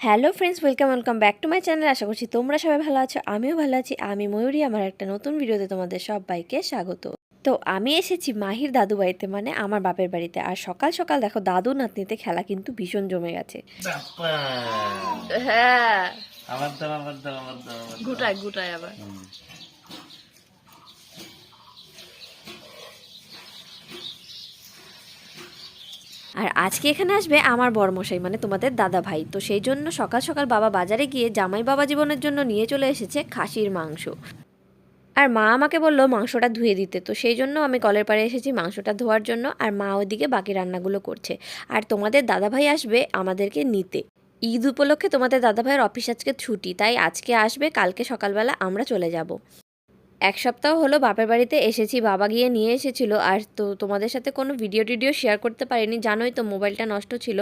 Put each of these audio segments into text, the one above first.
Hello friends welcome welcome back to my channel. আশা করছি তোমরা সবাই ভালো আছো আমিও ভালো আছি। আমি ময়ূরী আমার একটা নতুন ভিডিওতে তোমাদের সবাইকে স্বাগত। তো আমি এসেছি মাহির দাদু বাড়িতে মানে আমার বাপের বাড়িতে। আর সকাল সকাল দেখো দাদু নাতনিতে খেলা কিন্তু ভীষণ জমে গেছে। হ্যাঁ। গুটায় গুটায় আবার। আর আজকে এখানে আসবে আমার বড়মশাই মানে তোমাদের দাদা ভাই তো সেই জন্য সকাল সকাল বাবা বাজারে গিয়ে জামাই বাবা জীবনের জন্য নিয়ে চলে এসেছে খাসির মাংস। আর মা আমাকে বলল মাংসটা ধুয়ে দিতে, তো সেই জন্য আমি কলের পাড়ে এসেছি মাংসটা ধোয়ার জন্য, আর মা ওদিকে বাকি রান্নাগুলো করছে। আর তোমাদের দাদা ভাই আসবে আমাদেরকে নিতে। ঈদ উপলক্ষে তোমাদের দাদা ভাইয়ের অফিস আজকে ছুটি, তাই আজকে আসবে, কালকে সকালবেলা আমরা চলে যাব। এক সপ্তাহ হলো বাপের বাড়িতে এসেছি, বাবা গিয়ে নিয়ে এসেছিল। আর তো তোমাদের সাথে কোনো ভিডিও টিডিও শেয়ার করতে পারিনি, জানোই তো মোবাইলটা নষ্ট ছিল।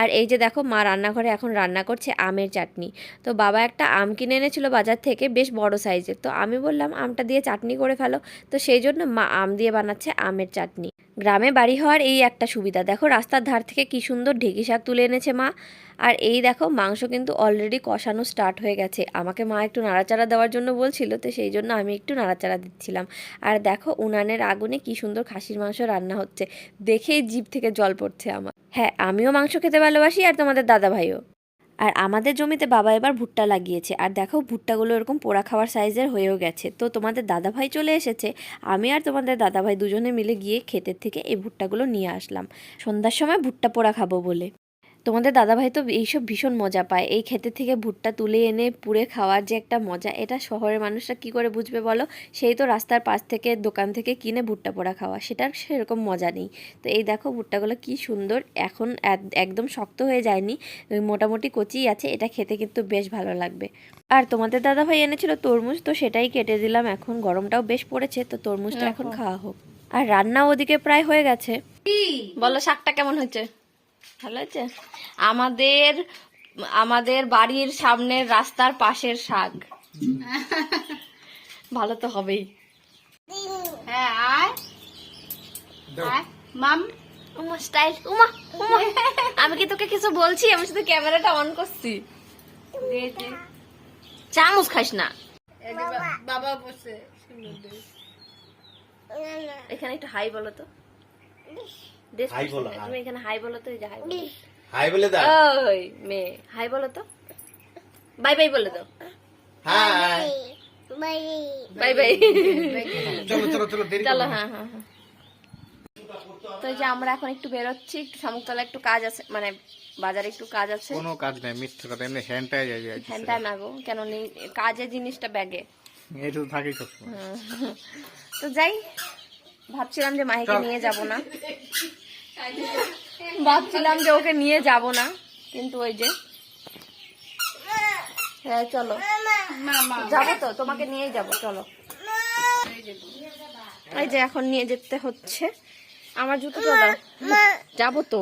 আর এই যে দেখো, মা রান্নাঘরে এখন রান্না করছে আমের চাটনি। তো বাবা একটা আম কিনে এনেছিল বাজার থেকে বেশ বড় সাইজের তো আমি বললাম, আমটা দিয়ে চাটনি করে ফেলো। তো সেই জন্য মা আম দিয়ে বানাচ্ছে আমের চাটনি। গ্রামে বাড়ি হওয়ার এই একটা সুবিধা। দেখো, রাস্তার ধার থেকে কি সুন্দর ঢেকি শাক তুলে এনেছে মা। আর এই দেখো, মাংস কিন্তু অলরেডি কষানো স্টার্ট হয়ে গেছে। আমাকে মা একটু নাড়াচাড়া দেওয়ার জন্য বলছিল, তো সেই জন্য আমি একটু নাড়াচাড়া দিচ্ছিলাম। আর দেখো উনানের আগুনে কি সুন্দর খাসির মাংস রান্না হচ্ছে। দেখেই জিভ থেকে জল পড়ছে আমার। হ্যাঁ আমিও মাংস খেতে ভালোবাসি আর তোমাদের দাদা ভাইও আর আমাদের জমিতে বাবা এবার ভুট্টা লাগিয়েছে। আর দেখো ভুট্টাগুলো এরকম পোড়া খাওয়ার সাইজের হয়েও গেছে। তো তোমাদের দাদা ভাই চলে এসেছে। আমি আর তোমাদের দাদা ভাই দুজনে মিলে গিয়ে ক্ষেতের থেকে এই ভুট্টাগুলো নিয়ে আসলাম। সন্ধ্যার সময় ভুট্টা পোড়া খাব বলে। তোমাদের দাদাভাই তো এইসব ভীষণ মজা পায়। এই ক্ষেতে থেকে ভুট্টা তুলে এনে পুড়ে খাওয়ার যে একটা মজা এটা শহরের মানুষরা কি করে বুঝবে বলো? সেই তো রাস্তার পাশ থেকে দোকান থেকে কিনে ভুট্টা পোড়া খাওয়া সেটার সেরকম মজা নেই। তো এই দেখো ভুট্টাগুলো কি সুন্দর এখন একদম শক্ত হয়ে যায়নি মোটামুটি কচিই আছে এটা খেতে কিন্তু বেশ ভালো লাগবে। আর তোমাদের দাদাভাই এনেছিল তরমুজ তো সেটাই কেটে দিলাম এখন গরমটাও বেশ পড়েছে তো তরমুজটা এখন খাওয়া হোক। আর রান্না ওদিকে প্রায় হয়ে গেছে। বলো শাকটা কেমন হয়েছে? ভালো হয়েছে আমাদের আমাদের বাড়ির সামনের রাস্তার পাশের শাক। ভালো তো হবেই। হ্যাঁ মাম। উমা স্টাইল উমা উমা। আমি কি তোকে কিছু বলছি? আমি শুধু ক্যামেরাটা অন করছি। চামচ খাইস না। বাবা বসে এখানে একটু হাই বলো তো। হাই বলো, তুমি এখানে হাই বলো তো এই যে হাই হাই বলে দাও। ওই মেয়ে হাই বলো তো। বাই বাই বলে দাও। হাই। Bye bye. চলো চলো চলো দেরি চলো হ্যাঁ হ্যাঁ হ্যাঁ। তো যে আমরা এখন একটু বেরোচ্ছি একটু শামুকতলা একটু কাজ আছে মানে বাজারে একটু কাজ আছে। কোনো কাজ নাই মিথ্যে কথা এমনি হ্যান্ডটাই যাই যাই। হ্যান্ডটা না গো কেন নেই? কাজের জিনিসটা ব্যাগে এই তো থাকি সবসময়। তো যাই ভাবছিলাম যে মাহিকে নিয়ে যাব না। ভাবছিলাম যে ওকে নিয়ে যাব না কিন্তু ওই যে হ্যাঁ চলো। যাব তো তোমাকে নিয়ে যাব চলো। এই যে এখন নিয়ে যেতে হচ্ছে। আমার জুতো যাব তো।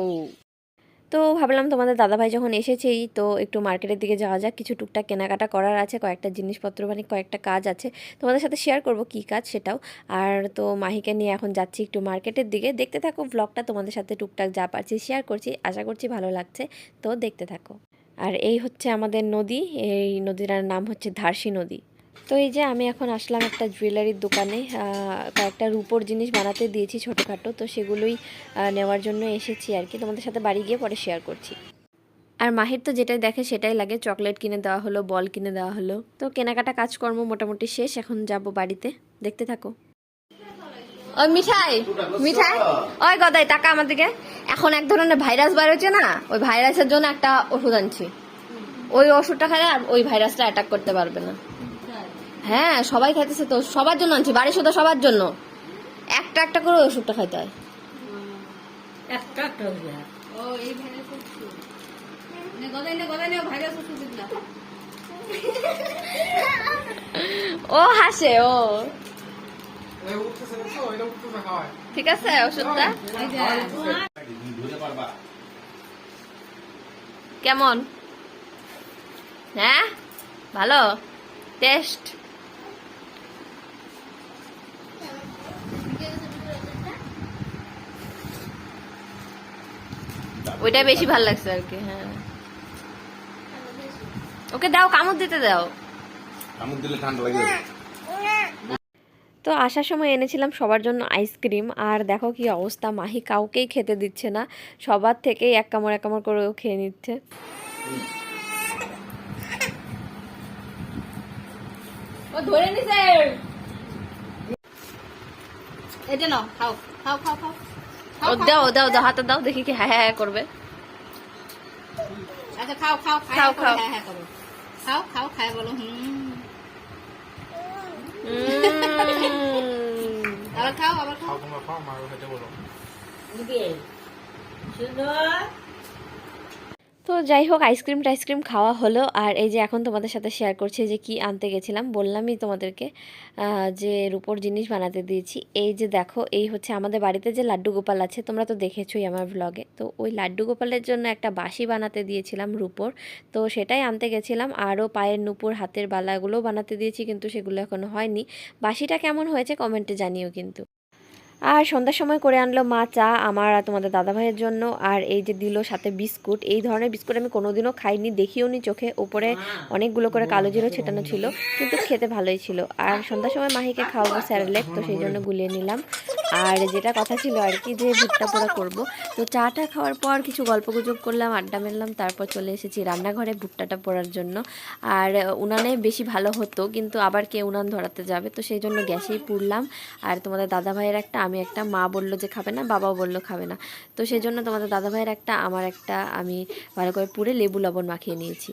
তো ভাবলাম তোমাদের দাদাভাই যখন এসেছেই, তো একটু মার্কেটের দিকে যাওয়া যাক। কিছু টুকটাক কেনাকাটা করার আছে, কয়েকটা জিনিসপত্র মানে কয়েকটা কাজ আছে। তোমাদের সাথে শেয়ার করব কি কাজ সেটাও। আর তো মাহিকে নিয়ে এখন যাচ্ছি একটু মার্কেটের দিকে। দেখতে থাকো ব্লগটা তোমাদের সাথে টুকটাক যা পারছি শেয়ার করছি। আশা করছি ভালো লাগছে, তো দেখতে থাকো। আর এই হচ্ছে আমাদের নদী, এই নদীটার নাম হচ্ছে ধারসি নদী। তো এই যে আমি এখন আসলাম একটা জুয়েলারির দোকানে কয়েকটা রূপোর জিনিস বানাতে দিয়েছি ছোটোখাটো, তো সেগুলোই নেওয়ার জন্য এসেছি আর কি। তোমাদের সাথে বাড়ি গিয়ে পরে শেয়ার করছি। আর মাহির তো যেটাই দেখে সেটাই লাগে চকলেট কিনে দেওয়া হলো বল কিনে দেওয়া হলো। তো কেনাকাটা কাজকর্ম মোটামুটি শেষ, এখন যাব বাড়িতে। দেখতে থাকো। ওই মিঠাই মিঠাই? ওই গদাই টাকা আমাদেরকে এখন এক ধরনের ভাইরাস বার হচ্ছে না, ওই ভাইরাসের জন্য একটা ওষুধ আনছি। ওই ওষুধটা খেলে ওই ভাইরাসটা অ্যাটাক করতে পারবে না। হ্যাঁ সবাই খাইতেছে তো। সবার জন্য আনছি বাড়ি শুধু সবার জন্য। একটা একটা করে ওষুধটা খাইতে হয়। ও এই ভাইরাস ওষুধ। গদাই নে গদাই নে ভাইরাস ওষুধ দিলাম ও হাসে ও। ঠিক আছে ওষুধটা? কেমন? হ্যাঁ? ভালো? টেস্ট? ওইটা বেশি ভালো লাগছে আর কি হ্যাঁ। ওকে দাও কামড় দিতে দাও। কামড় দিলে ঠান্ডা লাগে। তো আসার সময় এনেছিলাম সবার জন্য আইসক্রিম আর দেখো কি অবস্থা মাহি কাউকেই খেতে দিচ্ছে না সবার থেকেই এক কামড় এক কামড় করে খেয়ে নিচ্ছে। ও ধরে নিছে। এটা নাও খাও খাও খাও খাও। ও দাও দাও দাও হাতে দাও দেখি কি হ্যাঁ হ্যাঁ হ্যাঁ করবে। আচ্ছা খাও খাও খাও, খাও। হ্যাঁ হ্যাঁ করো। খাও খাও খায় বলো হুম। আবার খাও আবার খাও। খাও খাও মারো খেতে বলো। তো যাই হোক আইসক্রিম টাইসক্রিম খাওয়া হলো। আর এই যে এখন তোমাদের সাথে শেয়ার করছি যে কি আনতে গেছিলাম, বললামই তোমাদেরকে যে রূপোর জিনিস বানাতে দিয়েছি। এই যে দেখো, এই হচ্ছে আমাদের বাড়িতে যে লাড্ডু গোপাল আছে, তোমরা তো দেখেছোই আমার ব্লগে তো ওই লাড্ডু গোপালের জন্য একটা বাঁশি বানাতে দিয়েছিলাম রূপোর। তো সেটাই আনতে গেছিলাম। আরও পায়ের নুপুর, হাতের বালাগুলোও বানাতে দিয়েছি, কিন্তু সেগুলো এখনও হয়নি। বাঁশিটা কেমন হয়েছে কমেন্টে জানিও কিন্তু। আর সন্ধ্যার সময় করে আনলো মা, চা আমার আর তোমাদের দাদা ভাইয়ের জন্য। আর এই যে দিল সাথে বিস্কুট, এই ধরনের বিস্কুট আমি কোনোদিনও খাইনি, দেখিও নি চোখে। উপরে অনেকগুলো করে কালো জিরো ছেটানো ছিল, কিন্তু খেতে ভালোই ছিল। আর সন্ধ্যার সময় মাহিকে খাওয়াবো স্যারেলেক তো সেই জন্য গুলিয়ে নিলাম। আর যেটা কথা ছিল আর কি, যে ভুট্টা পোড়া করব। তো চাটা খাওয়ার পর কিছু গল্প গুজব করলাম, আড্ডা মেরলাম তারপর চলে এসেছি রান্নাঘরে ভুট্টাটা পোড়ার জন্য। আর উনানে বেশি ভালো হতো, কিন্তু আবার কে উনান ধরাতে যাবে? তো সেই জন্য গ্যাসেই পুড়লাম। আর তোমাদের দাদা ভাইয়ের একটা আমি একটা মা বলল যে খাবে না, বাবাও বলল খাবে না। তো সেই জন্য তোমাদের দাদা ভাইয়ের একটা, আমার একটা আমি ভালো করে পুড়ে লেবু লবণ মাখিয়ে নিয়েছি।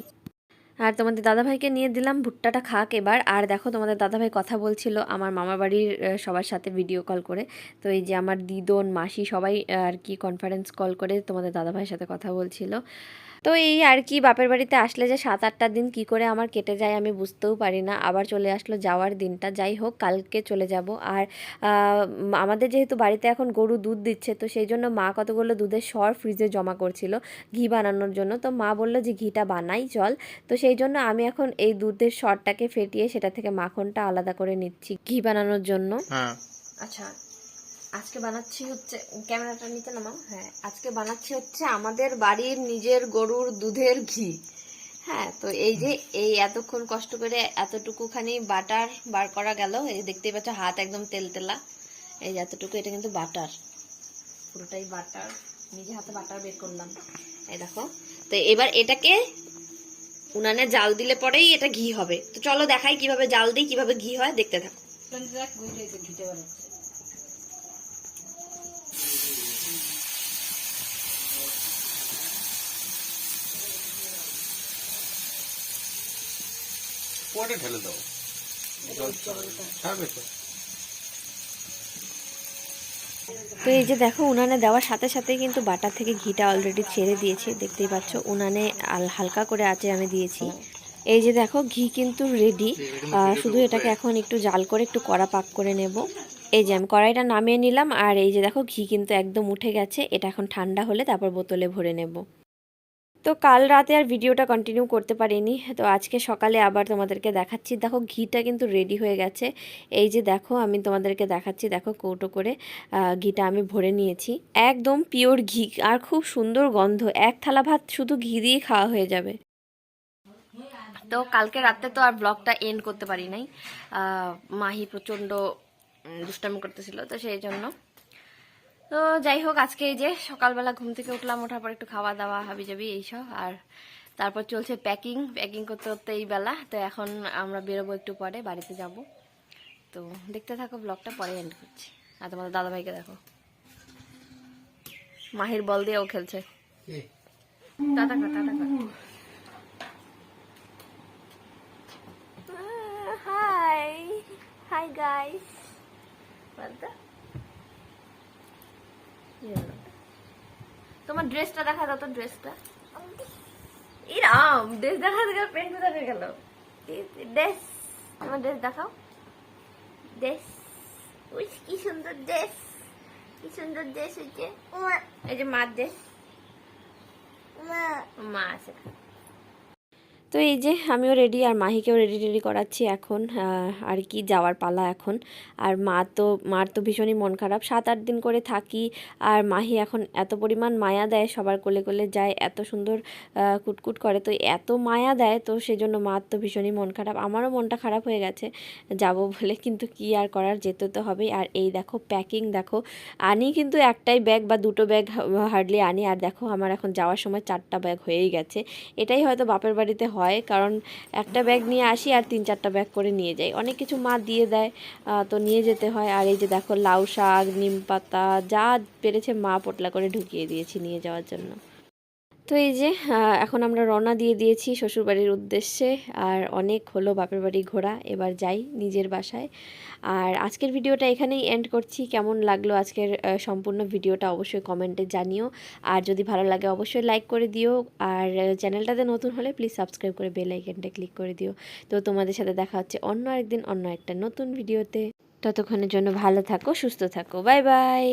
আর তোমাদের দাদাভাইকে নিয়ে দিলাম, ভুট্টাটা খাক এবার। আর দেখো তোমাদের দাদাভাই কথা বলছিল আমার মামার বাড়ির সবার সাথে ভিডিও কল করে। তো এই যে আমার দিদন, মাসি সবাই আর কি কনফারেন্স কল করে তোমাদের দাদাভাইয়ের সাথে কথা বলছিল। তো এই আর কি বাপের বাড়িতে আসলে যে সাত আটটা দিন কি করে আমার কেটে যায় আমি বুঝতেও পারি না। আবার চলে আসলো যাওয়ার দিনটা যাই হোক কালকে চলে যাব। আর আহ, আমাদের যেহেতু বাড়িতে এখন গরু দুধ দিচ্ছে তো সেই জন্য মা কতগুলো দুধের সর ফ্রিজে জমা করছিল ঘি বানানোর জন্য। তো মা বলল যে ঘিটা বানাই চল। তো সেই জন্য আমি এখন এই দুধের সরটাকে ফেটিয়ে সেটা থেকে মাখনটা আলাদা করে নিচ্ছি ঘি বানানোর জন্য। হ্যাঁ। আচ্ছা। আজকে বানাচ্ছি হচ্ছে, ক্যামেরাটা নিতে নামাও। হ্যাঁ আজকে বানাচ্ছি হচ্ছে আমাদের বাড়ির নিজের গরুর দুধের ঘি। হ্যাঁ তো এই যে এই এতক্ষণ কষ্ট করে এতটুকুখানি বাটার বার করা গেল, এই দেখতেই পাচ্ছ হাত একদম তেল তেলা এই যে এতটুকু, এটা কিন্তু বাটার। পুরোটাই বাটার। নিজে হাতে বাটার বের করলাম। এই দেখো, তো এবার এটাকে উনানে জাল দিলে পরেই এটা ঘি হবে। তো চলো দেখাই কীভাবে জাল দিই, কীভাবে ঘি হয়, দেখতে থাকো। পরে ঢেলে দাও। ছাড়বে তো। তো এই যে দেখো উনানে দেওয়ার সাথে সাথে কিন্তু বাটার থেকে ঘিটা অলরেডি ছেড়ে দিয়েছে দেখতেই পাচ্ছ। উনানে আল- হালকা করে আঁচে আমি দিয়েছি। এই যে দেখো ঘি কিন্তু রেডি শুধু এটাকে এখন একটু জাল করে একটু কড়া পাক করে নেব। এই যে আমি কড়াইটা নামিয়ে নিলাম, আর এই যে দেখো ঘি কিন্তু একদম উঠে গেছে, এটা এখন ঠান্ডা হলে তারপর বোতলে ভরে নেব। তো কাল রাতে আর ভিডিওটা কন্টিনিউ করতে পারিনি, তো আজকে সকালে আবার তোমাদেরকে দেখাচ্ছি। দেখো ঘিটা কিন্তু রেডি হয়ে গেছে। এই যে দেখো আমি তোমাদেরকে দেখাচ্ছি, দেখো কৌটো করে ঘিটা আমি ভরে নিয়েছি। একদম পিওর ঘি, আর খুব সুন্দর গন্ধ। এক থালা ভাত শুধু ঘি দিয়ে খাওয়া হয়ে যাবে। তো কালকে রাতে তো আর ব্লগটা এন্ড করতে পারি নাই। মাহি প্রচণ্ড দুষ্টামি করতেছিল তো সেই জন্য। তো যাই হোক আজকে এই যে সকালবেলা ঘুম থেকে উঠলাম ওঠার পর একটু খাওয়া দাওয়া হাবি যাবি এইসব আর তারপর চলছে প্যাকিং প্যাকিং করতে করতে এই বেলা তো এখন আমরা বেরোবো একটু পরে বাড়িতে যাব। তো দেখতে থাকো ব্লগটা পরে এন্ড করছি। আর তোমাদের দাদাভাইকে দেখো। মাহির বল দিয়েও খেলছে। টাটা কর টাটা হাই হাই গাইস তোমার ড্রেসটা দেখা দাও তো ড্রেসটা ইরাম ড্রেস দেখা দেখা প্যান্ট কোথা হয়ে গেল? ড্রেস তোমার ড্রেস দেখাও। ড্রেস উই কি সুন্দর ড্রেস কি সুন্দর ড্রেস হয়েছে। এই যে মার ড্রেস মা আছে তো এই যে আমিও রেডি আর মাহিকেও রেডি রেডি করাচ্ছি এখন আর কি যাওয়ার পালা এখন। আর মা তো, মার তো ভীষণই মন খারাপ। সাত, আট দিন করে থাকি আর মাহি এখন এত পরিমাণ মায়া দেয়, সবার কোলে কোলে যায়, এত সুন্দর কুটকুট করে। তো এত মায়া দেয়, তো সেজন্য মার তো ভীষণই মন খারাপ। আমারও মনটা খারাপ হয়ে গেছে, যাব বলে কিন্তু কি আর করার, যেতে তো হবেই। আর এই দেখো প্যাকিং দেখো, আনি কিন্তু একটাই ব্যাগ বা দুটো ব্যাগ হার্ডলি আনি। আর দেখো, আমার এখন যাওয়ার সময় চারটা ব্যাগ হয়েই গেছে। এটাই হয়তো বাপের বাড়িতে হয়, কারণ একটা ব্যাগ নিয়ে আসি আর তিন চারটা ব্যাগ করে নিয়ে যাই। অনেক কিছু মা দিয়ে দেয় তো নিয়ে যেতে হয়। আর এই যে দেখো লাউ শাক, নিম পাতা, যা পেরেছে মা পোটলা করে ঢুকিয়ে দিয়েছি নিয়ে যাওয়ার জন্য। তো এই যে এখন আমরা রওনা দিয়ে দিয়েছি শ্বশুরবাড়ির উদ্দেশ্যে আর অনেক হলো বাপের বাড়ি ঘোরা, এবার যাই নিজের বাসায়। আর আজকের ভিডিওটা এখানেই এন্ড করছি। কেমন লাগল আজকের সম্পূর্ণ ভিডিওটা অবশ্যই কমেন্টে জানিও। আর যদি ভালো লাগে অবশ্যই লাইক করে দিও। আর চ্যানেলটাতে নতুন হলে প্লিজ সাবস্ক্রাইব করে বেল আইকনটা ক্লিক করে দিও। তো তোমাদের সাথে দেখা হচ্ছে অন্য একদিন অন্য একটা নতুন ভিডিওতে। ততক্ষণের জন্য ভালো থাকো, সুস্থ থাকো। Bye bye